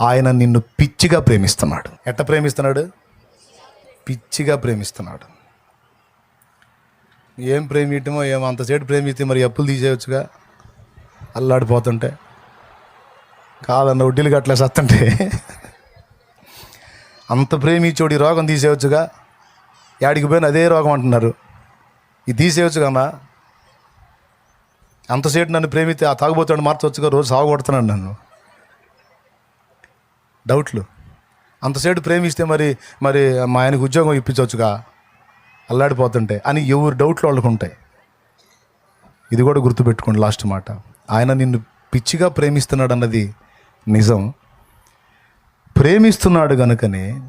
ఆయన నిన్ను పిచ్చిగా ప్రేమిస్తున్నాడు. ఎట్ట ప్రేమిస్తున్నాడు? పిచ్చిగా ప్రేమిస్తున్నాడు. ఏం ప్రేమియటమో ఏమో అంతసేపు ప్రేమిస్తే మరి అప్పులు తీసేయచ్చుగా? అల్లాడిపోతుంటే. కాదన్న వడ్డీలు గట్లా సత్తుంటే. అంత ప్రేమించోడి రోగం తీసేయచ్చుగా? యాడికి పోయిన అదే రోగం అంటున్నారు. ఇది తీసేయచ్చు కన్నా అంతసేపు నన్ను ప్రేమితే ఆ తాగుబోతాడు మార్చవచ్చుగా రోజు సాగు కొడుతున్నాడు నన్ను. డౌట్లు. అంతసేపు ప్రేమిస్తే మరి మరి మా ఆయనకు ఉద్యోగం ఇప్పించవచ్చుగా? అల్లాడిపోతుంటే. అని ఎవరు డౌట్లు వాళ్ళకు ఉంటాయి. ఇది కూడా గుర్తుపెట్టుకోండి లాస్ట్ మాట. ఆయన నిన్ను పిచ్చిగా ప్రేమిస్తున్నాడు అన్నది నిజం. ప్రేమిస్తున్నాడు గనుకనే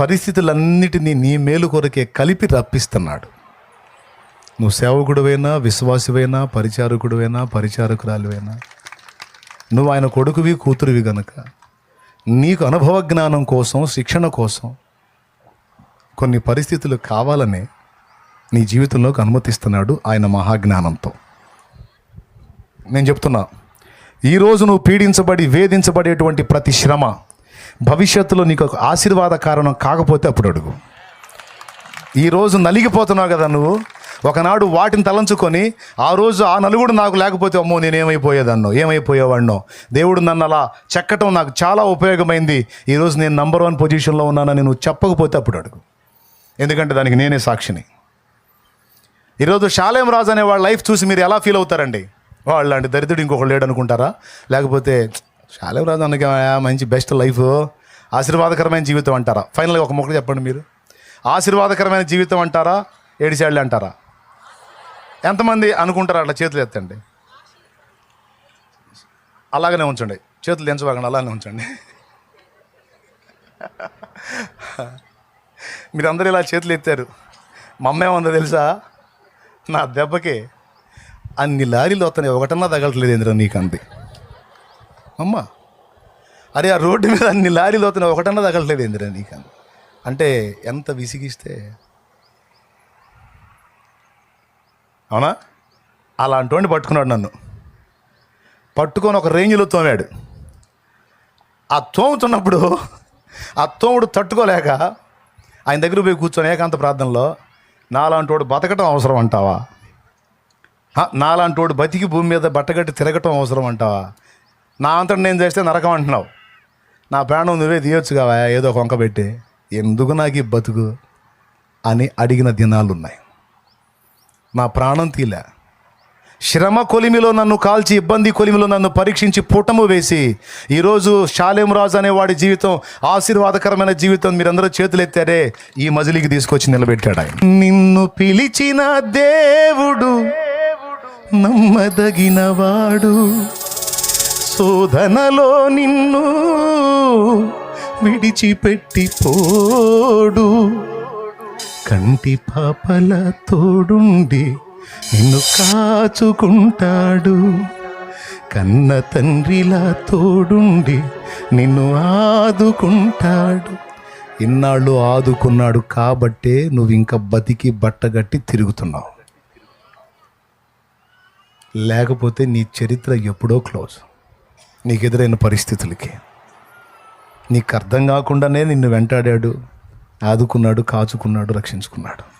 పరిస్థితులన్నిటినీ నీ మేలు కొరకే కలిపి రప్పిస్తున్నాడు. నువ్వు సేవకుడువైనా విశ్వాసివైనా పరిచారకుడువైనా పరిచారకురాలువైనా నువ్వు ఆయన కొడుకువి కూతురువి గనుక నీకు అనుభవ జ్ఞానం కోసం శిక్షణ కోసం కొన్ని పరిస్థితులు కావాలనే నీ జీవితంలోకి అనుమతిస్తున్నాడు ఆయన మహాజ్ఞానంతో. నేను చెప్తున్నా ఈరోజు నువ్వు పీడించబడి వేధించబడేటువంటి ప్రతి శ్రమ భవిష్యత్తులో నీకు ఒక ఆశీర్వాద కారణం కాకపోతే అప్పుడు అడుగు. ఈరోజు నలిగిపోతున్నావు కదా నువ్వు ఒకనాడు వాటిని తలంచుకొని ఆ రోజు ఆ నలుగుడు నాకు లేకపోతే అమ్మో నేను ఏమైపోయేదన్నో ఏమైపోయేవాడినో. దేవుడు నన్ను అలా చెక్కటం నాకు చాలా ఉపయోగమైంది. ఈరోజు నేను నంబర్ వన్ పొజిషన్లో ఉన్నానని నువ్వు చెప్పకపోతే అప్పుడు అడుగు. ఎందుకంటే దానికి నేనే సాక్షిని. ఈరోజు షాలేం రాజు అనే వాళ్ళ లైఫ్ చూసి మీరు ఎలా ఫీల్ అవుతారండి? వాళ్ళు అంటే దరిద్రుడు ఇంకొకరు లేడు అనుకుంటారా లేకపోతే షాలేం రాజు అన్నకి మంచి బెస్ట్ లైఫ్ ఆశీర్వాదకరమైన జీవితం అంటారా? ఫైనల్గా ఒక మొక్కలు చెప్పండి మీరు. ఆశీర్వాదకరమైన జీవితం అంటారా? ఏడిసేళ్ళు అంటారా? ఎంతమంది అనుకుంటారు అట్లా చేతులు ఎత్తండి? అలాగనే ఉంచండి. చేతులు దించబాకండి అలానే ఉంచండి. మీరందరూ ఇలా చేతులు ఎత్తారు. మా అమ్మ తెలుసా? నా దెబ్బకి అన్ని లారీలు వస్తాయి ఒకటన్నా తగలట్లేదు ఏంద్రా నీకు అంది అమ్మ అరే ఆ రోడ్డు మీద అన్ని లారీలు వస్తున్నాయి. ఒకటన్నా తగలట్లేదు ఏంద్రా నీకు అంది అంటే ఎంత విసిగిస్తే అవునా? అలాంటి పట్టుకున్నాడు నన్ను. పట్టుకొని ఒక రేంజ్లో తోమాడు. ఆ తోముతున్నప్పుడు ఆ తోముడు తట్టుకోలేక ఆయన దగ్గర పోయి కూర్చొని ఏకాంత ప్రార్థనలో నాలాంటోడు బతకటం అవసరం అంటావా? నాలాంటోడు బతికి భూమి మీద బట్టగట్టి తిరగటం అవసరం అంటావా? నా అంతటి నేను చేస్తే నరకం అంటున్నావు. నా ప్రాణం నువ్వే తీయొచ్చు కావా ఏదో ఒక పెట్టి. ఎందుకు నాకు ఈ బతుకు? అని అడిగిన దినాలు ఉన్నాయి నా ప్రాణం తీలే. శ్రమ కొలిమిలో నన్ను కాల్చి ఇబ్బంది కొలిమిలో నన్ను పరీక్షించి పుటము వేసి ఈరోజు షాలేం రాజు అనే వాడి జీవితం ఆశీర్వాదకరమైన జీవితం మీరందరూ చేతులెత్తారే ఈ మజిలీకి తీసుకొచ్చి నిలబెట్టాడు ఆయన. నిన్ను పిలిచిన దేవుడు నమ్మదగినవాడు. శోధనలో నిన్ను విడిచిపెట్టి పోడు కంటి పాపల తోడుండి నిన్ను కాచుకుంటాడు. కన్న తండ్రిలా తోడుండి నిన్ను ఆదుకుంటాడు. ఇన్నాళ్ళు ఆదుకున్నాడు కాబట్టే నువ్వు ఇంకా బతికి బట్టగట్టి తిరుగుతున్నావు. లేకపోతే నీ చరిత్ర ఎప్పుడో క్లోజ్. నీకు ఎదురైన పరిస్థితులకి. నీకు అర్థం కాకుండానే నిన్ను వెంటాడాడు. ఆదుకున్నాడు కాచుకున్నాడు రక్షించుకున్నాడు.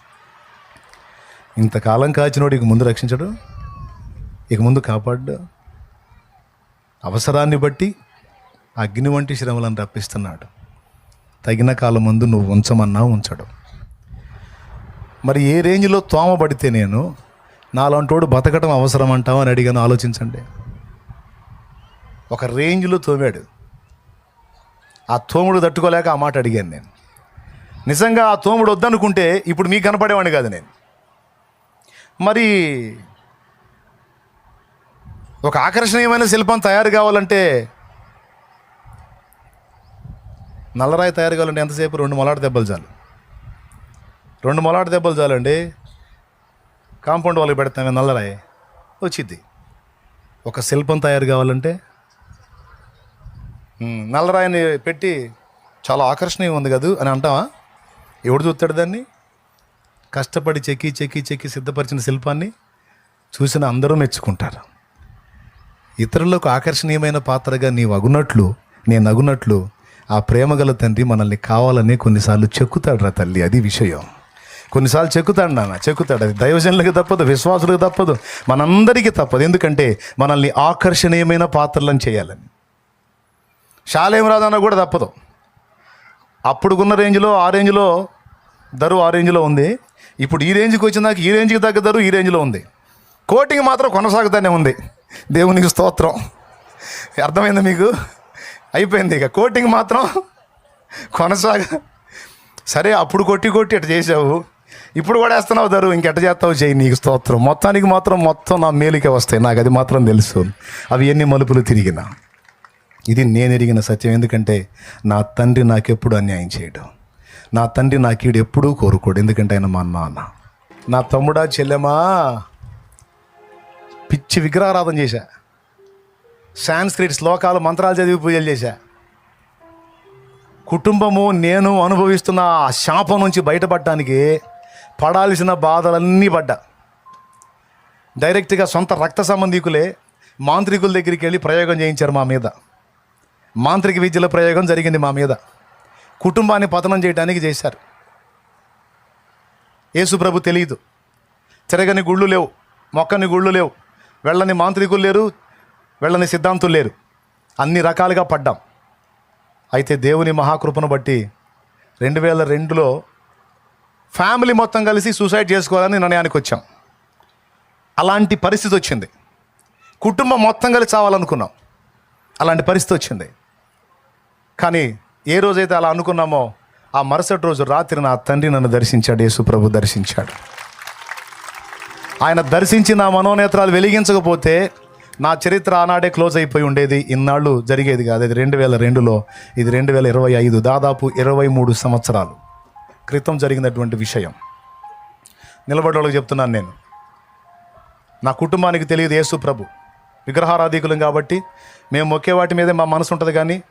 ఇంతకాలం కాచినోడు ఇక ముందు రక్షించడు ఇక ముందు కాపాడు అవసరాన్ని బట్టి అగ్ని వంటి శ్రమలను రప్పిస్తున్నాడు. తగిన కాలం ముందు నువ్వు ఉంచమన్నా ఉంచడు. మరి ఏ రేంజ్లో తోమబడితే నేను నాలాంటోడు బతకటం అవసరం అంటావు అని అడిగాను ఆలోచించండి. ఒక రేంజ్లో తోమాడు. ఆ తోముడు తట్టుకోలేక ఆ మాట అడిగాను నేను. నిజంగా ఆ తోముడు వద్దనుకుంటే ఇప్పుడు మీకు కనపడేవాడిని కాదు నేను. మరి ఒక ఆకర్షణీయమైన శిల్పం తయారు కావాలంటే నల్లరాయి తయారు కావాలంటే ఎంతసేపు? రెండు మొలాట దెబ్బలు చాలు. రెండు మొలాట దెబ్బలు చాలండి. కాంపౌండ్ వాళ్ళకి పెడతామే నల్లరాయి. వచ్చింది ఒక శిల్పం తయారు కావాలంటే నల్లరాయిని పెట్టి చాలా ఆకర్షణీయంగా ఉంది కదా అని అంటావా? ఎవడు చూస్తాడు దాన్ని? కష్టపడి చెక్కి చెక్కి చెక్కి సిద్ధపరిచిన శిల్పాన్ని చూసిన అందరూ మెచ్చుకుంటారు. ఇతరులకు ఆకర్షణీయమైన పాత్రగా నీవు అగునట్లు నేను అగునట్లు ఆ ప్రేమగల తండ్రి మనల్ని కావాలని కొన్నిసార్లు చెక్కుతాడు రా తల్లి అది విషయం. కొన్నిసార్లు చెక్కుతాడు నాన్న చెక్కుతాడు. అది దైవజనులకు తప్పదు విశ్వాసులకు తప్పదు మనందరికీ తప్పదు. ఎందుకంటే మనల్ని ఆకర్షణీయమైన పాత్రలను చేయాలని. శాలేం రాదన్న కూడా తప్పదు. అప్పుడుకున్న రేంజ్లో ఆ రేంజ్లో ధరు ఆ రేంజ్లో ఉంది. ఇప్పుడు ఈ రేంజ్కి వచ్చినాక ఈ రేంజ్కి తగ్గ ధరు ఈ రేంజ్లో ఉంది. కోటింగ్ మాత్రం కొనసాగుతూనే ఉంది. దేవునికి స్తోత్రం. అర్థమైంది మీకు? అయిపోయింది ఇక. కోటింగ్ మాత్రం కొనసాగ సరే అప్పుడు కొట్టి కొట్టి అట్ట చేసావు ఇప్పుడు కూడా వేస్తున్నావు ధరు ఇంకెట్ట చేస్తావు చేయి నీకు స్తోత్రం. మొత్తానికి మాత్రం మొత్తం నా మేలుకే వస్తాయి. నాకు అది మాత్రం తెలుసు. అవి ఎన్ని మలుపులు తిరిగినా. ఇది నేను ఎరిగిన సత్యం. ఎందుకంటే నా తండ్రి నాకెప్పుడు అన్యాయం చేయడం. నా తండ్రి నా కీడు ఎప్పుడూ కోరుకోడు ఎందుకంటే ఆయన మా నాన్న. నా తమ్ముడా చెల్లెమా పిచ్చి విగ్రహారాధన చేశా. సాంస్క్రిట్ శ్లోకాలు మంత్రాలు చదివి పూజలు చేశా. కుటుంబము నేను అనుభవిస్తున్న ఆ శాపం నుంచి బయటపడటానికి పడాల్సిన బాధలన్నీ పడ్డా. డైరెక్ట్గా సొంత రక్త సంబంధికులే మాంత్రికుల దగ్గరికి వెళ్ళి ప్రయోగం చేయించారు మా మీద. మాంత్రిక విద్యల ప్రయోగం జరిగింది మా మీద. కుటుంబాన్ని పతనం చేయడానికి చేశారు. యేసుప్రభు తెలియదు. తిరగని గుళ్ళు లేవు మొక్కని గుళ్ళు లేవు వెళ్ళని మాంత్రికులు లేరు వెళ్ళని సిద్ధాంతులు లేరు. అన్ని రకాలుగా పడ్డాం. అయితే దేవుని మహాకృపను బట్టి రెండు వేల రెండులో ఫ్యామిలీ మొత్తం కలిసి సూసైడ్ చేసుకోవాలని నిర్ణయానికి వచ్చాం. అలాంటి పరిస్థితి వచ్చింది. కుటుంబం మొత్తం కలిసి చావాలనుకున్నాం. అలాంటి పరిస్థితి వచ్చింది. కానీ ఏ రోజైతే అలా అనుకున్నామో ఆ మరుసటి రోజు రాత్రి నా తండ్రి నన్ను దర్శించాడు యేసు ప్రభు దర్శించాడు. ఆయన దర్శించి నా మనోనేత్రాలు వెలిగించకపోతే నా చరిత్ర ఆనాడే క్లోజ్ అయిపోయి ఉండేది. ఇన్నాళ్ళు జరిగేది కాదు. ఇది రెండు వేల రెండులో ఇది రెండు వేల ఇరవై ఐదు దాదాపు ఇరవై మూడు సంవత్సరాలు క్రితం జరిగినటువంటి విషయం. నిలబడేవాళ్ళకి చెప్తున్నాను నేను. నా కుటుంబానికి తెలియదు యేసు ప్రభు. విగ్రహారాధికులం కాబట్టి మేము మొక్కే వాటి మీదే మా మనసు ఉంటుంది కానీ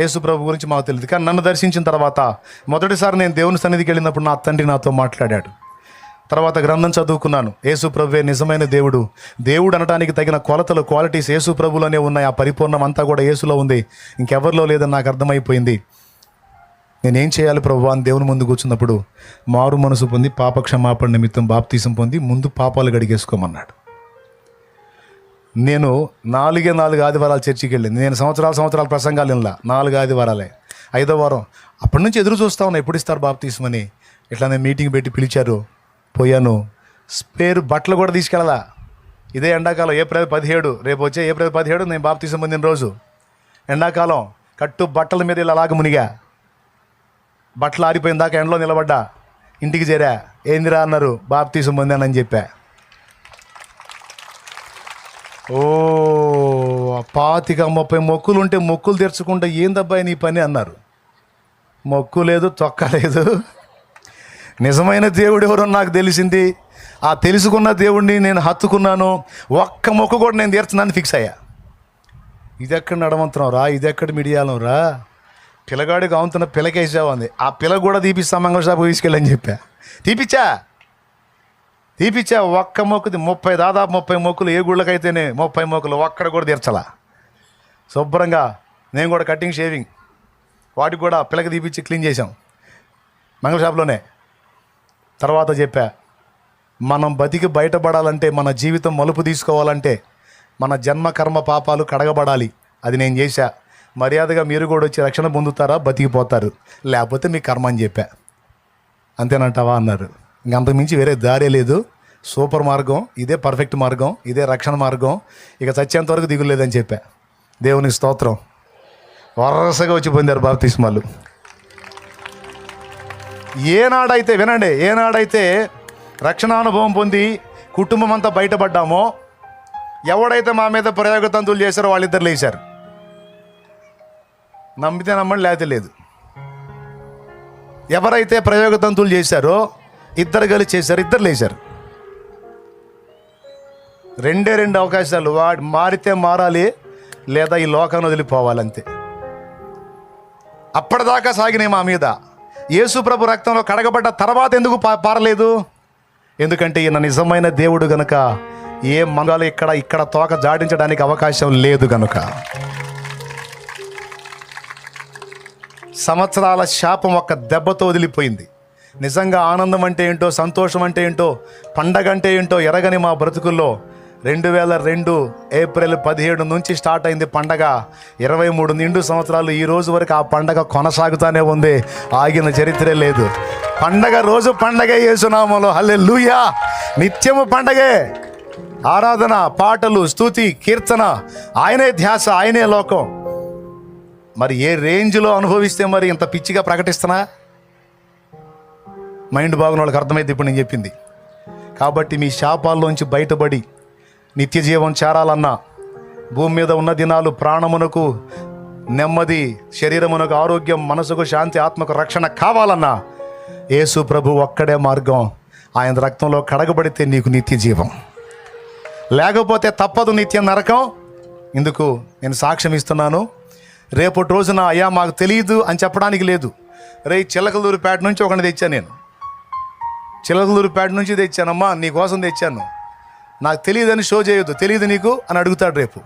యేసు ప్రభు గురించి మాకు తెలియదు. కానీ నన్ను దర్శించిన తర్వాత మొదటిసారి నేను దేవుని సన్నిధికి వెళ్ళినప్పుడు నా తండ్రి నాతో మాట్లాడాడు. తర్వాత గ్రంథం చదువుకున్నాను. యేసు ప్రభువే నిజమైన దేవుడు. దేవుడు అనడానికి తగిన కొలతలు క్వాలిటీస్ యేసు ప్రభులోనే ఉన్నాయి. ఆ పరిపూర్ణం అంతా కూడా యేసులో ఉంది. ఇంకెవరిలో లేదని నాకు అర్థమైపోయింది. నేనేం చేయాలి ప్రభు? అని దేవుని ముందు కూర్చున్నప్పుడు మారు మనసు పొంది పాప క్షమాపణ నిమిత్తం బాప్తీసం పొంది ముందు పాపాలు గడిగేసుకోమన్నాడు నేను నాలుగే నాలుగు ఆదివారాలు చర్చికి వెళ్ళింది. నేను సంవత్సరాల సంవత్సరాల ప్రసంగాలు వినలా. నాలుగు ఆదివారాలే. ఐదో వారం. అప్పటి నుంచి ఎదురు చూస్తా ఉన్నా ఎప్పుడు ఇస్తారు బాప్తీసమని. ఇట్లా నేను మీటింగ్ పెట్టి పిలిచారు. పోయాను. స్పేర్ బట్టలు కూడా తీసుకెళ్ళదా ఇదే ఎండాకాలం ఏప్రిల్ పదిహేడు. రేపు వచ్చే ఏప్రిల్ పదిహేడు నేను బాప్తీసం పొందిన రోజు. ఎండాకాలం కట్టు బట్టల మీద ఇలా అలాగ మునిగా. బట్టలు ఆరిపోయిన దాకా ఎండలో నిలబడ్డా. ఇంటికి చేరా. ఏందిరా అన్నారు బాప్తీసం పొందానని చెప్పా. ఓ పాతిక ముప్పై మొక్కులు ఉంటే మొక్కులు తెరుచుకుంటే ఏందబ్బాయి నీ పని అన్నారు. మొక్కు లేదు తొక్క లేదు. నిజమైన దేవుడు ఎవరో నాకు తెలిసింది. ఆ తెలుసుకున్న దేవుడిని నేను హత్తుకున్నాను. ఒక్క మొక్కు కూడా నేను తీర్చున్నాను ఫిక్స్ అయ్యా. ఇది ఎక్కడ నడవంతురం రా ఇది ఎక్కడ మిడియాలం రా? పిల్లగాడికి అవుతున్న పిల్లకేసావు అంది. ఆ పిల్ల కూడా తీపిస్తా మంగళ షాపు తీసుకెళ్ళని చెప్పా. తీపిచ్చా? తీపిచ్చా ఒక్క మొక్కుది ముప్పై దాదాపు ముప్పై మొక్కులు ఏ గుళ్ళకైతేనే ముప్పై మొక్కులు ఒక్కడ కూడా తీర్చలా. శుభ్రంగా నేను కూడా కటింగ్ షేవింగ్ వాటికి కూడా పిల్లకి తీపిచ్చి క్లీన్ చేసాం మంగళ షాప్లోనే. తర్వాత చెప్పా మనం బతికి బయటపడాలంటే మన జీవితం మలుపు తీసుకోవాలంటే మన జన్మ కర్మ పాపాలు కడగబడాలి. అది నేను చేశా. మర్యాదగా మీరు కూడా వచ్చి రక్షణ పొందుతారా బతికిపోతారు. లేకపోతే మీ కర్మ అని చెప్పా. అంతేనంటావా? అన్నారు. ఇంకంతకు మించి వేరే దారే లేదు. సూపర్ మార్గం ఇదే పర్ఫెక్ట్ మార్గం ఇదే రక్షణ మార్గం. ఇక చచ్చేంత వరకు దిగులేదని చెప్పా. దేవునికి స్తోత్రం. వరసగా వచ్చి పొందారు బాప్తిస్మాలు. ఏనాడైతే వినండి ఏనాడైతే రక్షణానుభవం పొంది కుటుంబం అంతా బయటపడ్డామో ఎవడైతే మా మీద ప్రయోగ తంతులు చేశారో వాళ్ళిద్దరు లేచారు. నమ్మితే నమ్మండి లేకపోతే లేదు. ఎవరైతే ప్రయోగ తంతులు చేశారో ఇద్దరు కలిసి చేశారు ఇద్దరు లేచారు. రెండే రెండు అవకాశాలు వాడు మారితే మారాలి లేదా ఈ లోకాన్ని వదిలిపోవాలంతే. అప్పటిదాకా సాగినాయి మా మీద. యేసుప్రభు రక్తంలో కడగబడ్డ తర్వాత ఎందుకు పారలేదు? ఎందుకంటే ఈయన నిజమైన దేవుడు గనుక ఏ మంగాలు ఇక్కడ ఇక్కడ తోక జాడించడానికి అవకాశం లేదు గనుక. సంవత్సరాల శాపం ఒక్క దెబ్బతో వదిలిపోయింది. నిజంగా ఆనందం అంటే ఏంటో సంతోషం అంటే ఏంటో పండగ అంటే ఏంటో ఎరగని మా బ్రతుకుల్లో రెండు వేల రెండు ఏప్రిల్ పదిహేడు నుంచి స్టార్ట్ అయింది పండగ. ఇరవై మూడు నిండు సంవత్సరాలు ఈ రోజు వరకు ఆ పండగ కొనసాగుతానే ఉంది. ఆగిన చరిత్రే లేదు. పండగ రోజు పండగ యేసునామలో. హల్లే లూయా నిత్యము పండగే. ఆరాధన పాటలు స్తుతి కీర్తన ఆయనే ధ్యాస ఆయనే లోకం. మరి ఏ రేంజ్లో అనుభవిస్తే మరి ఇంత పిచ్చిగా ప్రకటిస్తున్నా? మైండ్ బాగున్న వాళ్ళకి అర్థమైతే ఇప్పుడు నేను చెప్పింది. కాబట్టి మీ శాపాల్లోంచి బయటపడి నిత్య జీవం చేరాలన్నా భూమి మీద ఉన్న దినాలు ప్రాణమునకు నెమ్మది శరీరమునకు ఆరోగ్యం మనసుకు శాంతి ఆత్మకు రక్షణ కావాలన్నా యేసు ప్రభు ఒక్కడే మార్గం. ఆయన రక్తంలో కడగబడితే నీకు నిత్య జీవం. లేకపోతే తప్పదు నిత్యం నరకం. ఇందుకు నేను సాక్ష్యం ఇస్తున్నాను. రేపటి రోజున అయ్యా మాకు తెలియదు అని చెప్పడానికి లేదు. రే చిలకలూరుపేట నుంచి ఒకటి తెచ్చాను నేను. చిలకలూరుపేట నుంచి తెచ్చానమ్మా నీకోసం తెచ్చాను. నాకు తెలియదని షో చేయొద్దు. తెలియదు నీకు అని అడుగుతాడు రేపు.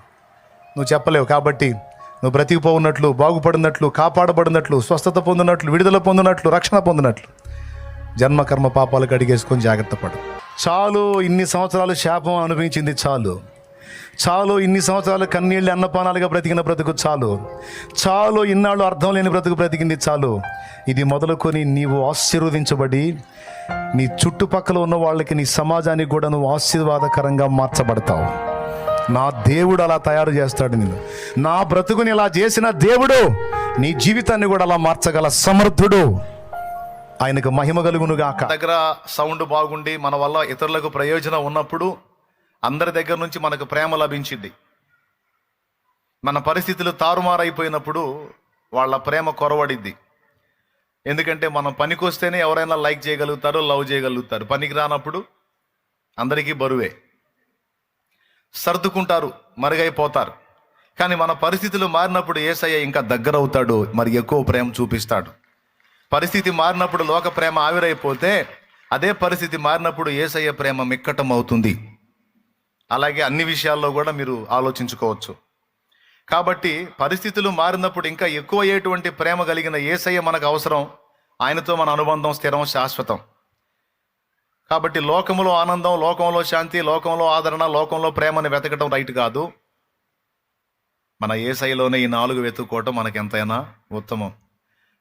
నువ్వు చెప్పలేవు కాబట్టి నువ్వు బ్రతికిపోఉన్నట్లు బాగుపడినట్లు కాపాడబడినట్లు స్వస్థత పొందినట్లు విడుదల పొందినట్లు రక్షణ పొందినట్లు జన్మ కర్మ పాపాలకు అడిగేసుకొని జాగ్రత్త పడు. చాలు ఇన్ని సంవత్సరాలు శాపం అనిపించింది చాలు. చాలు ఇన్ని సంవత్సరాలు కన్నీళ్ళు అన్నపానాలుగా బ్రతికిన బ్రతుకు చాలు. చాలు ఇన్నాళ్ళు అర్థం లేని బ్రతుకు బ్రతికింది చాలు. ఇది మొదలుకొని నీవు ఆశీర్వదించబడి నీ చుట్టుపక్కల ఉన్న వాళ్ళకి నీ సమాజానికి కూడా నువ్వు ఆశీర్వాదకరంగా మార్చబడతావు. నా దేవుడు అలా తయారు చేస్తాడు నేను నా బ్రతుకుని ఇలా చేసిన దేవుడు నీ జీవితాన్ని కూడా అలా మార్చగల సమర్థుడు. ఆయనకు మహిమ కలుగును గాక దగ్గర సౌండ్ బాగుండి మన వల్ల ఇతరులకు ప్రయోజనం ఉన్నప్పుడు అందరి దగ్గర నుంచి మనకు ప్రేమ లభించింది. మన పరిస్థితులు తారుమారైపోయినప్పుడు వాళ్ళ ప్రేమ కొరవడిద్ది. ఎందుకంటే మనం పనికొస్తేనే ఎవరైనా లైక్ చేయగలుగుతారు లవ్ చేయగలుగుతారు. పనికి రానప్పుడు అందరికీ బరువే. సర్దుకుంటారు మరుగైపోతారు. కానీ మన పరిస్థితులు మారినప్పుడు ఏసయ్య ఇంకా దగ్గర అవుతాడు మరి ఎక్కువ ప్రేమ చూపిస్తాడు. పరిస్థితి మారినప్పుడు లోక ప్రేమ ఆవిరైపోతే అదే పరిస్థితి మారినప్పుడు ఏసయ్య ప్రేమ మిక్కటం అవుతుంది అలాగే అన్ని విషయాల్లో కూడా మీరు ఆలోచించుకోవచ్చు. కాబట్టి పరిస్థితులు మారినప్పుడు ఇంకా ఎక్కువ అయ్యేటువంటి ప్రేమ కలిగిన ఏసయ్య మనకు అవసరం. ఆయనతో మన అనుబంధం స్థిరం శాశ్వతం. కాబట్టి లోకంలో ఆనందం లోకంలో శాంతి లోకంలో ఆదరణ లోకంలో ప్రేమను వెతకటం రైట్ కాదు. మన ఏసైలోనే ఈ నాలుగు వెతుక్కోవటం మనకి ఎంతైనా ఉత్తమం.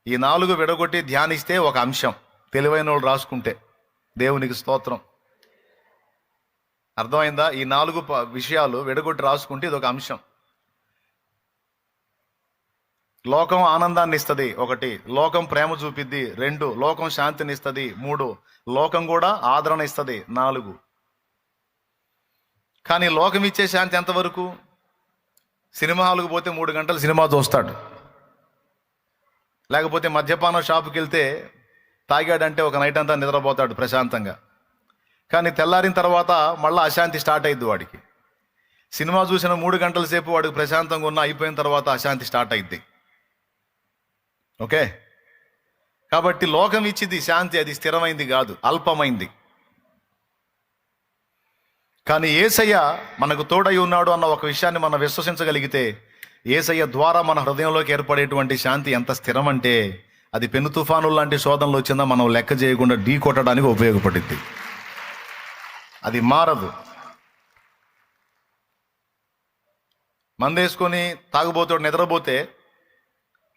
ఈ నాలుగు విడగొట్టి ధ్యానిస్తే ఒక అంశం. తెలివైన వాళ్ళు రాసుకుంటే. దేవునికి స్తోత్రం. అర్థమైందా? ఈ నాలుగు ప- విషయాలు విడగొట్టి రాసుకుంటే ఇది ఒక అంశం. లోకం ఆనందాన్ని ఇస్తుంది. ఒకటి లోకం ప్రేమ చూపిద్ది. రెండు లోకం శాంతిని ఇస్తుంది. మూడు లోకం కూడా ఆదరణ ఇస్తుంది. నాలుగు. కానీ లోకం ఇచ్చే శాంతి ఎంతవరకు సినిమా హాల్కి పోతే మూడు గంటలు సినిమా చూస్తాడు. లేకపోతే మద్యపానం షాపుకి వెళ్తే తాగాడంటే ఒక నైట్ అంతా నిద్రపోతాడు ప్రశాంతంగా. కానీ తెల్లారిన తర్వాత మళ్ళీ అశాంతి స్టార్ట్ అయింది వాడికి. సినిమా చూసిన మూడు గంటల సేపు వాడికి ప్రశాంతంగా ఉన్న అయిపోయిన తర్వాత అశాంతి స్టార్ట్ అయింది ఓకే? కాబట్టి లోకం ఇచ్చింది శాంతి అది స్థిరమైంది కాదు అల్పమైంది. కానీ ఏసయ్య మనకు తోడై ఉన్నాడు అన్న ఒక విషయాన్ని మనం విశ్వసించగలిగితే ఏసయ్య ద్వారా మన హృదయంలోకి ఏర్పడేటువంటి శాంతి ఎంత స్థిరం అంటే అది పెను తుఫాను లాంటి శోధనలు వచ్చిందా మనం లెక్క చేయకుండా ఢీ కొట్టడానికి ఉపయోగపడింది అది మారదు. మందేసుకొని తాగుబోతాడు నిద్రపోతే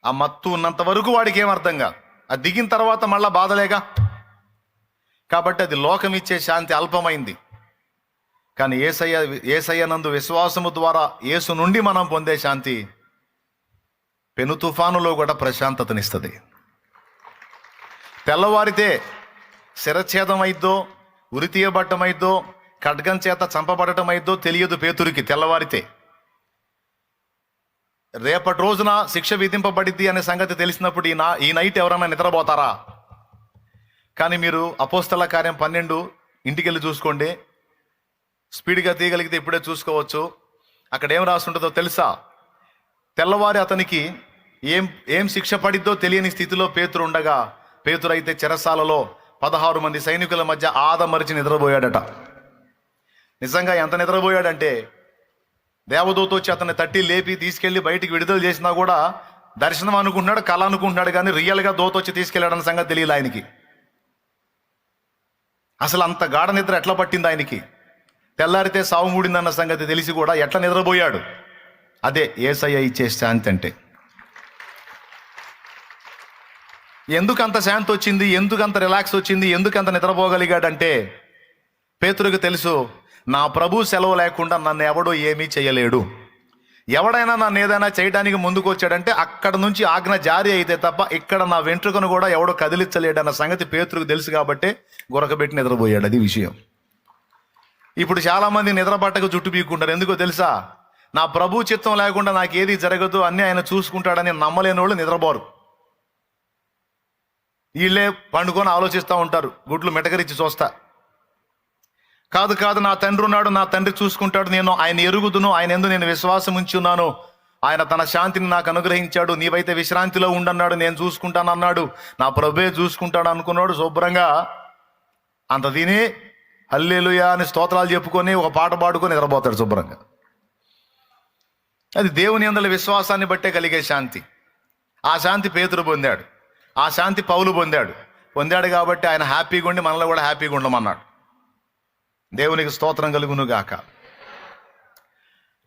ఆ మత్తు ఉన్నంత వరకు వాడికి ఏం అర్థం కాదు. అది దిగిన తర్వాత మళ్ళా బాధలేగా? కాబట్టి అది లోకం ఇచ్చే శాంతి అల్పమైంది. కానీ ఏసయ్య ఏసయ్య నందు విశ్వాసము ద్వారా యేసు నుండి మనం పొందే శాంతి పెను తుఫానులో కూడా ప్రశాంతతనిస్తుంది. తెల్లవారితే శిరఛేదం అయిద్దో ఉరి తీయబట్టమైద్దో ఖడ్గం చేత చంపబడటం తెలియదు పేతురికి తెల్లవారితే. రేపటి రోజున శిక్ష విధింపబడిద్ది అనే సంగతి తెలిసినప్పుడు ఈ నా ఈ నైట్ ఎవరైనా నిద్రపోతారా? కానీ మీరు అపోస్తల కార్యం పన్నెండు ఇంటికి వెళ్ళి చూసుకోండి. స్పీడ్గా తీయగలిగితే ఇప్పుడే చూసుకోవచ్చు. అక్కడ ఏం రాస్తుంటుందో తెలుసా? తెల్లవారి అతనికి ఏం ఏం శిక్ష పడిద్దో తెలియని స్థితిలో పేతురు ఉండగా పేతురు అయితే చెరసాలలో పదహారు మంది సైనికుల మధ్య ఆదమరిచి నిద్రపోయాడట. నిజంగా ఎంత నిద్రపోయాడంటే దేవదూత వచ్చి అతన్ని తట్టి లేపి తీసుకెళ్ళి బయటికి విడుదల చేసినా కూడా దర్శనం అనుకుంటున్నాడు కళ అనుకుంటున్నాడు కానీ రియల్గా దోత వచ్చి తీసుకెళ్ళాడన్న సంగతి తెలియదు ఆయనకి. అసలు అంత గాఢ నిద్ర ఎట్లా పట్టింది ఆయనకి? తెల్లారితే సావు మూడిందన్న సంగతి తెలిసి కూడా ఎట్లా నిద్రపోయాడు? అదే ఏసయ్య ఇచ్చే శాంతి అంటే. ఎందుకు అంత శాంతి వచ్చింది? ఎందుకు అంత రిలాక్స్ వచ్చింది? ఎందుకు అంత నిద్రపోగలిగాడంటే పేతురికి తెలుసు నా ప్రభు సెలవు లేకుండా నన్ను ఎవడో ఏమీ చేయలేడు. ఎవడైనా నన్ను ఏదైనా చేయడానికి ముందుకు వచ్చాడంటే అక్కడ నుంచి ఆజ్ఞ జారీ అయితే తప్ప ఇక్కడ నా వెంట్రుకను కూడా ఎవడో కదిలించలేడన్న సంగతి పేతురుకు తెలుసు కాబట్టి గురకబెట్టి నిద్రపోయాడు. అది విషయం. ఇప్పుడు చాలామంది నిద్రపట్టక జుట్టు పీక్కుంటారు. ఎందుకో తెలుసా? నా ప్రభు చిత్తం లేకుండా నాకు ఏది జరగదు అన్నీ ఆయన చూసుకుంటాడని నమ్మలేని వాళ్ళు నిద్రపోరు. వీళ్ళే పండుకొని ఆలోచిస్తూ ఉంటారు. గుడ్లు మెటకరించి చూస్తా. కాదు కాదు నా తండ్రి ఉన్నాడు నా తండ్రి చూసుకుంటాడు నేను ఆయన ఎరుగుదును ఆయన ఎందు నేను విశ్వాసం ఉంచున్నాను ఆయన తన శాంతిని నాకు అనుగ్రహించాడు నీవైతే విశ్రాంతిలో ఉండన్నాడు నేను చూసుకుంటాను అన్నాడు నా ప్రభే చూసుకుంటాడు అనుకున్నాడు శుభ్రంగా. అంత తిని హల్లేలుయా అని స్తోత్రాలు చెప్పుకొని ఒక పాట పాడుకొని నిద్రపోతాడు శుభ్రంగా. అది దేవుని అందరి విశ్వాసాన్ని బట్టే కలిగే శాంతి. ఆ శాంతి పేతురు పొందాడు ఆ శాంతి పౌలు పొందాడు. పొందాడు కాబట్టి ఆయన హ్యాపీగా ఉండి మనలో కూడా హ్యాపీగా ఉండమన్నాడు. దేవునికి స్తోత్రం కలుగును గాక.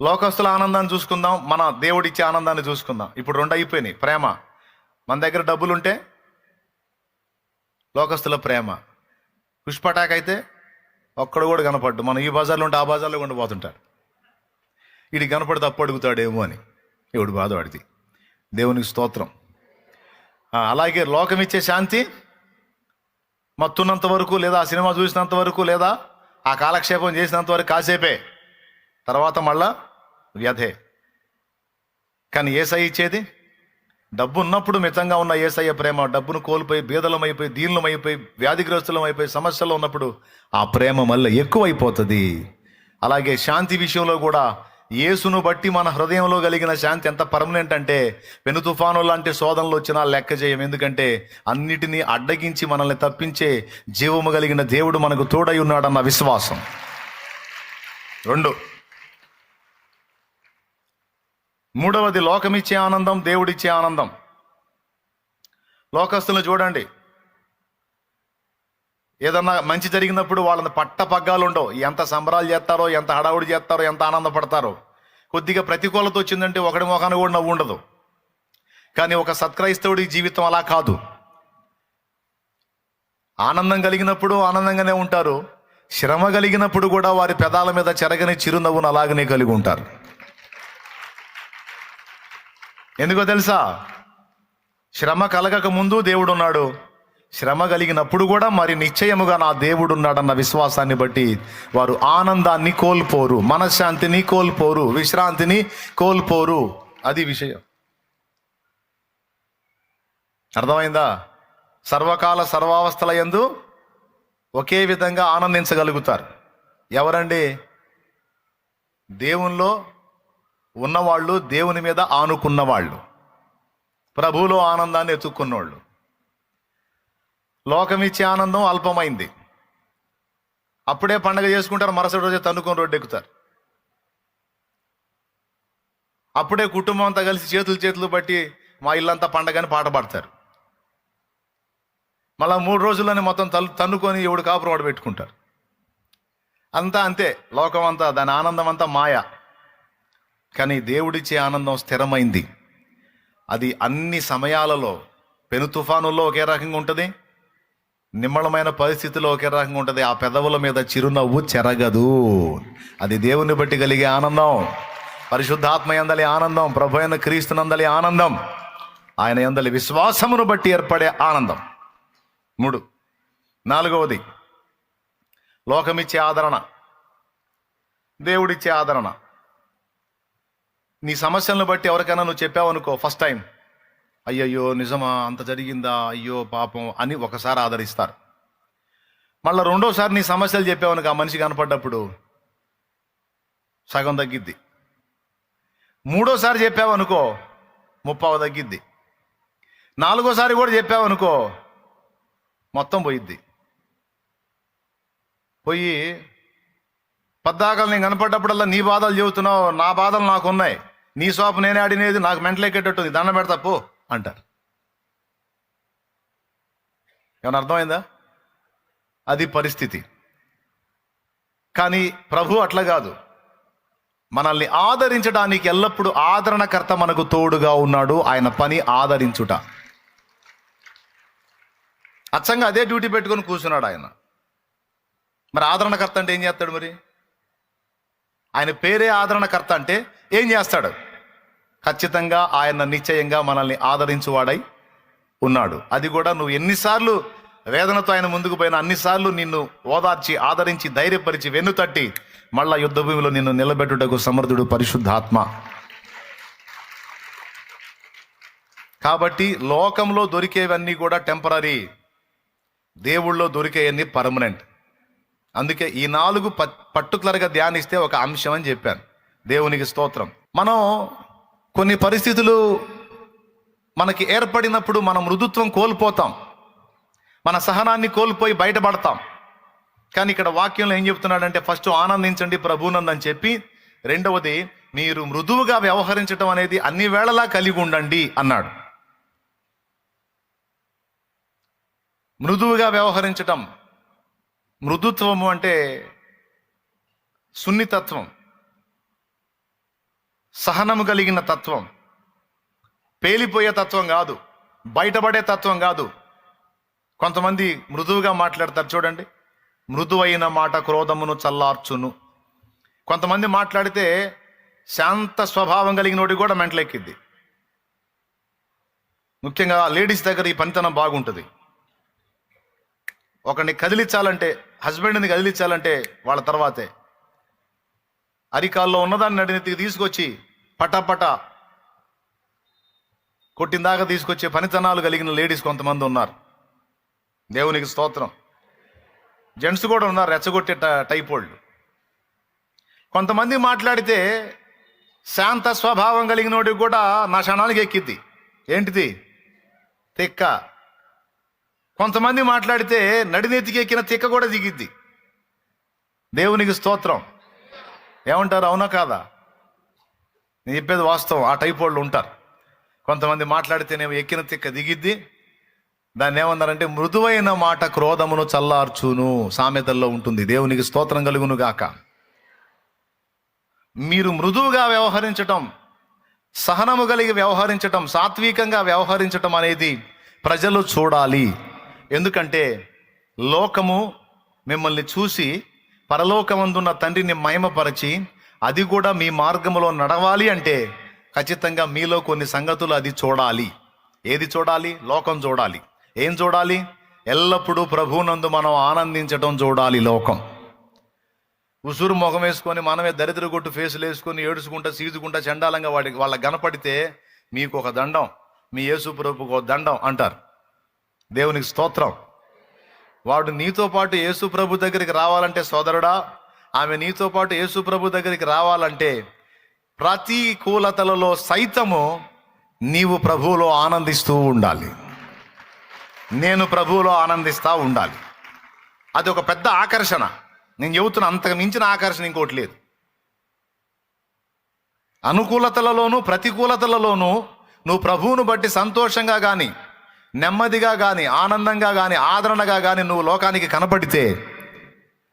లోకస్తుల ఆనందాన్ని చూసుకుందాం మన దేవుడిచ్చే ఆనందాన్ని చూసుకుందాం. ఇప్పుడు రెండు అయిపోయినాయి ప్రేమ. మన దగ్గర డబ్బులుంటే లోకస్తుల ప్రేమ. పుష్పటాక్ అయితే ఒక్కడు కూడా కనపడ్డు. మనం ఈ బజార్లో ఉంటే ఆ బజార్లో ఉండిపోతుంటారు వీడి కనపడితే అప్పు అడుగుతాడేమో అని. ఇవిడు బాధ వాడిది దేవునికి స్తోత్రం. అలాగే లోకం ఇచ్చే శాంతి మత్తున్నంత వరకు లేదా ఆ సినిమా చూసినంత వరకు లేదా ఆ కాలక్షేపం చేసినంత వరకు కాసేపే. తర్వాత మళ్ళా వ్యధే. కానీ ఏసై ఇచ్చేది? డబ్బు ఉన్నప్పుడు మితంగా ఉన్న ఏసయ్య ప్రేమ డబ్బును కోల్పోయి బీదలమైపోయి దీనులమైపోయి వ్యాధిగ్రస్తులమైపోయి సమస్యలు ఉన్నప్పుడు ఆ ప్రేమ మళ్ళీ ఎక్కువైపోతుంది. అలాగే శాంతి విషయంలో కూడా యేసును బట్టి మన హృదయంలో కలిగిన శాంతి ఎంత పర్మనెంట్ అంటే పెను తుఫాను లాంటి శోధనలు వచ్చినా లెక్క చేయం ఎందుకంటే అన్నిటినీ అడ్డగించి మనల్ని తప్పించే జీవము కలిగిన దేవుడు మనకు తోడై ఉన్నాడన్న విశ్వాసం. రెండు. మూడవది లోకమిచ్చే ఆనందం దేవుడిచ్చే ఆనందం. లోకస్తులను చూడండి. ఏదన్నా మంచి జరిగినప్పుడు వాళ్ళని పట్ట పగ్గాలు ఉండవు. ఎంత సంబరాలు చేస్తారో ఎంత హడావుడి చేస్తారో ఎంత ఆనందపడతారో. కొద్దిగా ప్రతికూలత వచ్చిందంటే ఒకటి మొఖాన్ని కూడా నవ్వు ఉండదు. కానీ ఒక సత్క్రైస్తవుడి జీవితం అలా కాదు. ఆనందం కలిగినప్పుడు ఆనందంగానే ఉంటారు. శ్రమ కలిగినప్పుడు కూడా వారి పెదాల మీద చెరగని చిరునవ్వును అలాగనే కలిగి ఉంటారు. ఎందుకో తెలుసా? శ్రమ కలగక ముందు దేవుడు ఉన్నాడు శ్రమ కలిగినప్పుడు కూడా మరి నిశ్చయముగా నా దేవుడు ఉన్నాడన్న విశ్వాసాన్ని బట్టి వారు ఆనందాన్ని కోల్పోరు మనశ్శాంతిని కోల్పోరు విశ్రాంతిని కోల్పోరు. అది విషయం. అర్థమైందా? సర్వకాల సర్వావస్థల యందు ఒకే విధంగా ఆనందించగలుగుతారు. ఎవరండి? దేవునిలో ఉన్నవాళ్ళు దేవుని మీద ఆనుకున్న వాళ్ళు ప్రభువులో ఆనందాన్ని ఎత్తుక్కున్నవాళ్ళు లోకమిచ్చే ఆనందం అల్పమైంది. అప్పుడే పండగ చేసుకుంటారు మరుసటి రోజే తన్నుకొని రోడ్డు ఎక్కుతారు అప్పుడే కుటుంబం అంతా కలిసి చేతులు చేతులు బట్టి మా ఇల్లంతా పండగని పాట పాడతారు. మళ్ళా మూడు రోజుల్లోనే మొత్తం తల్లు తన్నుకొని ఎవడు కాపురం వాడు పెట్టుకుంటారు. అంతా అంతే లోకం అంతా దాని ఆనందం అంతా మాయ. కానీ దేవుడిచ్చే ఆనందం స్థిరమైంది. అది అన్ని సమయాలలో పెను తుఫానుల్లో ఒకే రకంగా ఉంటుంది. నిమ్మళమైన పరిస్థితిలో ఒకే రకంగా ఉంటుంది. ఆ పెదవుల మీద చిరునవ్వు చెరగదు. అది దేవుని బట్టి కలిగే ఆనందం. పరిశుద్ధాత్మ ఎందలి ఆనందం ప్రభు అయిన క్రీస్తునందలి ఆనందం ఆయన ఎందలి విశ్వాసమును బట్టి ఏర్పడే ఆనందం. మూడు. నాలుగవది లోకమిచ్చే ఆదరణ. దేవుడిచ్చే ఆదరణ. నీ సమస్యలను బట్టి ఎవరికైనా నువ్వు చెప్పావనుకో ఫస్ట్ టైం అయ్యయ్యో నిజమా? అంత జరిగిందా? అయ్యో పాపం అని ఒకసారి ఆదరిస్తారు. మళ్ళీ రెండోసారి నీ సమస్యలు చెప్పావనుకో ఆ మనిషి కనపడ్డప్పుడు సగం తగ్గిద్ది. మూడోసారి చెప్పావనుకో ముప్పావు తగ్గిద్ది. నాలుగోసారి కూడా చెప్పావనుకో మొత్తం పోయిద్ది. పోయి పద్దాకలు నేను కనపడ్డప్పుడల్లా నీ బాధలు చెబుతున్నావు నా బాధలు నాకు ఉన్నాయి నీ సోపు నేనే ఆడినేది నాకు మెంటలెక్కేటట్టుంది దండం పెడతా పో. అంటారు. ఏమైనా అర్థమైందా? అది పరిస్థితి. కానీ ప్రభు అట్లా కాదు. మనల్ని ఆదరించడానికి ఎల్లప్పుడూ ఆదరణకర్త మనకు తోడుగా ఉన్నాడు. ఆయన పని ఆదరించుట. అచ్చంగా అదే డ్యూటీ పెట్టుకొని కూర్చున్నాడు ఆయన. మరి ఆదరణకర్త అంటే ఏం చేస్తాడు మరి? ఆయన పేరే ఆదరణకర్త అంటే ఏం చేస్తాడు? ఖచ్చితంగా ఆయన నిశ్చయంగా మనల్ని ఆదరించువాడై ఉన్నాడు. అది కూడా నువ్వు ఎన్నిసార్లు వేదనతో ఆయన ముందుకు పోయిన అన్నిసార్లు నిన్ను ఓదార్చి ఆదరించి ధైర్యపరిచి వెన్ను తట్టి మళ్ళా యుద్ధ భూమిలో నిన్ను నిలబెట్టుటకు సమర్థుడు పరిశుద్ధాత్మ. కాబట్టి లోకంలో దొరికేవన్నీ కూడా టెంపరీ దేవుళ్ళో దొరికేవన్నీ పర్మనెంట్ అందుకే ఈ నాలుగు పర్టికులర్గా ధ్యానిస్తే ఒక అంశం అని చెప్పాను. దేవునికి స్తోత్రం. మనం కొన్ని పరిస్థితులు మనకి ఏర్పడినప్పుడు మనం మృదుత్వం కోల్పోతాం. మన సహనాన్ని కోల్పోయి బయటపడతాం. కానీ ఇక్కడ వాక్యంలో ఏం చెప్తున్నాడంటే ఫస్ట్ ఆనందించండి ప్రభునందని చెప్పి రెండవది మీరు మృదువుగా వ్యవహరించడం అనేది అన్ని వేళలా కలిగి ఉండండి అన్నాడు. మృదువుగా వ్యవహరించటం మృదుత్వము అంటే సున్నితత్వం. సహనము కలిగిన తత్వం. పేలిపోయే తత్వం కాదు. బయటపడే తత్వం కాదు. కొంతమంది మృదువుగా మాట్లాడతారు చూడండి. మృదువైన మాట క్రోధమును చల్లార్చును. కొంతమంది మాట్లాడితే శాంత స్వభావం కలిగినోడి కూడా మెంటలెక్కిద్ది. ముఖ్యంగా లేడీస్ దగ్గర ఈ పనితనం బాగుంటుంది. ఒకరిని కదిలించాలంటే హస్బెండ్ని కదిలించాలంటే వాళ్ళ తర్వాతే. అరికాల్లో ఉన్నదాన్ని నడినెత్తికి తీసుకొచ్చి పటాపట కొట్టిందాకా తీసుకొచ్చే పనితనాలు కలిగిన లేడీస్ కొంతమంది ఉన్నారు. దేవునికి స్తోత్రం. జెంట్స్ కూడా ఉన్నారు రెచ్చగొట్టే టైప్ వాళ్ళు కొంతమంది మాట్లాడితే శాంత స్వభావం కలిగిన వాడికి కూడా నా క్షణానికి ఎక్కిద్ది. ఏంటిది? తిక్క. కొంతమంది మాట్లాడితే నడినెత్తికి ఎక్కిన తిక్క కూడా దిగిద్ది. దేవునికి స్తోత్రం. ఏమంటారు? అవునా కాదా? నేను చెప్పేది వాస్తవం. ఆ టైప్ వాళ్ళు ఉంటారు. కొంతమంది మాట్లాడితేనేమో ఎక్కిన తిక్క దిగిద్ది. దాన్ని ఏమన్నారంటే మృదువైన మాట క్రోధమును చల్లార్చును. సామెతల్లో ఉంటుంది. దేవునికి స్తోత్రం కలుగును గాక. మీరు మృదువుగా వ్యవహరించటం సహనము కలిగి వ్యవహరించటం సాత్వికంగా వ్యవహరించటం అనేది ప్రజలు చూడాలి. ఎందుకంటే లోకము మిమ్మల్ని చూసి పరలోకమందున్న తండ్రిని మహిమపరచి అది కూడా మీ మార్గంలో నడవాలి అంటే ఖచ్చితంగా మీలో కొన్ని సంగతులు అది చూడాలి. ఏది చూడాలి? లోకం చూడాలి. ఏం చూడాలి? ఎల్లప్పుడూ ప్రభువునందు మనం ఆనందించటం చూడాలి లోకం. ఉసురు ముఖం వేసుకొని మనమే దరిద్ర కొట్టు ఫేసులు వేసుకొని ఏడుచుకుంటా సీదుకుంటా చండాలంగా వాడికి వాళ్ళ కనపడితే మీకు ఒక దండం మీ యేసు ప్రభుకు ఒక దండం అంటారు. దేవునికి స్తోత్రం. వాడు నీతో పాటు యేసు ప్రభు దగ్గరికి రావాలంటే సోదరుడా ఆమె నీతో పాటు యేసు ప్రభు దగ్గరికి రావాలంటే ప్రతికూలతలలో సైతము నీవు ప్రభువులో ఆనందిస్తూ ఉండాలి. నేను ప్రభువులో ఆనందిస్తూ ఉండాలి. అది ఒక పెద్ద ఆకర్షణ. నేను చెబుతున్న అంతకు మించిన ఆకర్షణ ఇంకోటి లేదు. అనుకూలతలలోనూ ప్రతికూలతలలోనూ నువ్వు ప్రభువును బట్టి సంతోషంగా కానీ నెమ్మదిగా కానీ ఆనందంగా కానీ ఆదరణగా కానీ నువ్వు లోకానికి కనపడితే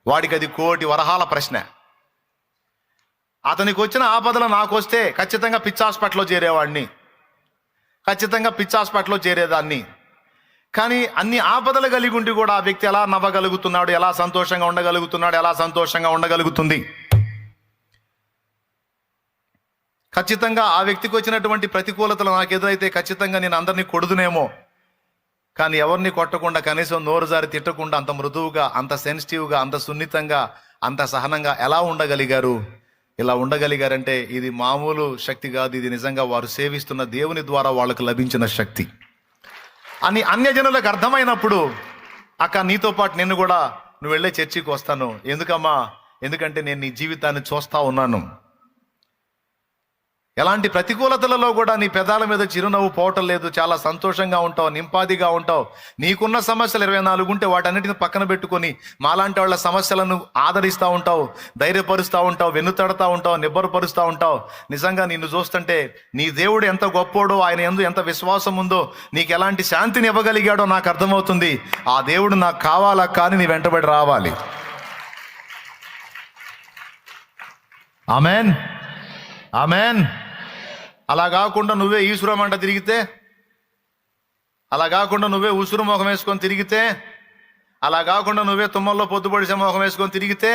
వాడికి అది కోటి వరహాల ప్రశ్న. అతనికి వచ్చిన ఆపదలు నాకు వస్తే ఖచ్చితంగా పిచ్చి హాస్పిటల్లో చేరేవాడిని ఖచ్చితంగా పిచ్చి హాస్పిటల్లో చేరేదాన్ని. కానీ అన్ని ఆపదలు కలిగి ఉండి కూడా ఆ వ్యక్తి ఎలా నవ్వగలుగుతున్నాడు ఎలా సంతోషంగా ఉండగలుగుతున్నాడు ఎలా సంతోషంగా ఉండగలుగుతుంది? ఖచ్చితంగా ఆ వ్యక్తికి వచ్చినటువంటి ప్రతికూలతలు నాకు ఎదురైతే ఖచ్చితంగా నేను అందరినీ కొడుదునేమో. కానీ ఎవరిని కొట్టకుండా కనీసం నోరు జారి తిట్టకుండా అంత మృదువుగా అంత సెన్సిటివ్గా అంత సున్నితంగా అంత సహనంగా ఎలా ఉండగలిగారు? ఇలా ఉండగలిగారంటే ఇది మామూలు శక్తి కాదు ఇది నిజంగా వారు సేవిస్తున్న దేవుని ద్వారా వాళ్ళకు లభించిన శక్తి. అని అన్యజనులకు అర్థమైనప్పుడు అక్క నీతో పాటు నిన్ను కూడా నువ్వు వెళ్ళే చర్చికి వస్తాను. ఎందుకమ్మా? ఎందుకంటే నేను నీ జీవితాన్ని చూస్తా ఉన్నాను. ఎలాంటి ప్రతికూలతలలో కూడా నీ పెదాల మీద చిరునవ్వు పోవటం లేదు. చాలా సంతోషంగా ఉంటావు నింపాదిగా ఉంటావు. నీకున్న సమస్యలు ఇరవై నాలుగు ఉంటే వాటన్నిటిని పక్కన పెట్టుకొని మాలాంటి వాళ్ళ సమస్యలను ఆదరిస్తూ ఉంటావు ధైర్యపరుస్తూ ఉంటావు వెన్నుతడతా ఉంటావు నిబ్బరపరుస్తూ ఉంటావు. నిజంగా నిన్ను చూస్తుంటే నీ దేవుడు ఎంత గొప్పోడో ఆయన ఎందు ఎంత విశ్వాసం ఉందో నీకు ఎలాంటి శాంతిని ఇవ్వగలిగాడో నాకు అర్థమవుతుంది. ఆ దేవుడు నాకు కావాలా కానీ నీ వెంటబడి రావాలి. ఆమెన్. ఆమెన్. అలా కాకుండా నువ్వే ఈశ్వరమంట తిరిగితే? అలా కాకుండా నువ్వే ఉసురు ముఖం వేసుకొని తిరిగితే? అలా కాకుండా నువ్వే తుమ్మల్లో పొద్దుపడిసే ముఖం వేసుకొని తిరిగితే?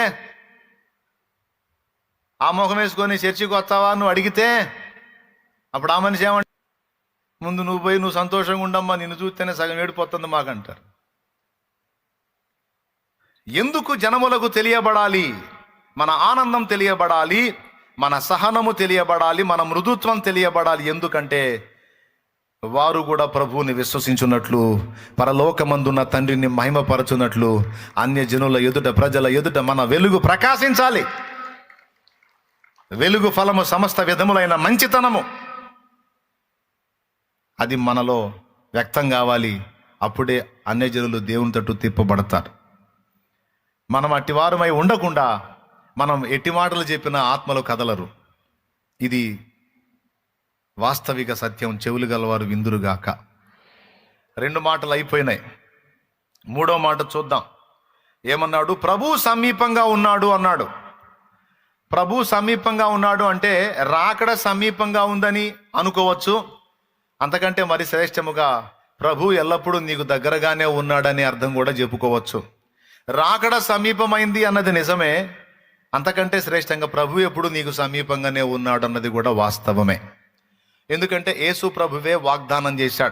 ఆ మొహం వేసుకొని చర్చికి వస్తావా నువ్వు అడిగితే? అప్పుడు ఆ మనిషి ఏమంట ముందు నువ్వు పోయి నువ్వు సంతోషంగా ఉండమ్మా నిన్ను చూస్తేనే సగం ఏడిపోతుంది మాకంటారు. ఎందుకు జనములకు తెలియబడాలి? మన ఆనందం తెలియబడాలి? మన సహనము తెలియబడాలి మన మృదుత్వం తెలియబడాలి. ఎందుకంటే వారు కూడా ప్రభువుని విశ్వసించున్నట్లు పరలోకమందున్న తండ్రిని మహిమపరచున్నట్లు అన్య జనుల ఎదుట ప్రజల ఎదుట మన వెలుగు ప్రకాశించాలి. వెలుగు ఫలము సమస్త విధములైన మంచితనము. అది మనలో వ్యక్తం కావాలి. అప్పుడే అన్యజనులు దేవుని తట్టు తిప్పబడతారు. మనం అట్టివారమై ఉండకుండా మనం ఎట్టి మాటలు చెప్పిన ఆత్మలు కదలరు. ఇది వాస్తవిక సత్యం చెవులు గలవారు విందురుగాక. రెండు మాటలు అయిపోయినాయి. మూడో మాట చూద్దాం. ఏమన్నాడు? ప్రభు సమీపంగా ఉన్నాడు అన్నాడు. ప్రభు సమీపంగా ఉన్నాడు అంటే రాకడ సమీపంగా ఉందని అనుకోవచ్చు. అంతకంటే మరి శ్రేష్టముగా ప్రభు ఎల్లప్పుడూ నీకు దగ్గరగానే ఉన్నాడని అర్థం కూడా చెప్పుకోవచ్చు. రాకడ సమీపమైంది అన్నది నిజమే. అంతకంటే శ్రేష్టంగా ప్రభు ఎప్పుడు నీకు సమీపంగానే ఉన్నాడు అన్నది కూడా వాస్తవమే. ఎందుకంటే యేసు ప్రభువే వాగ్దానం చేశాడు.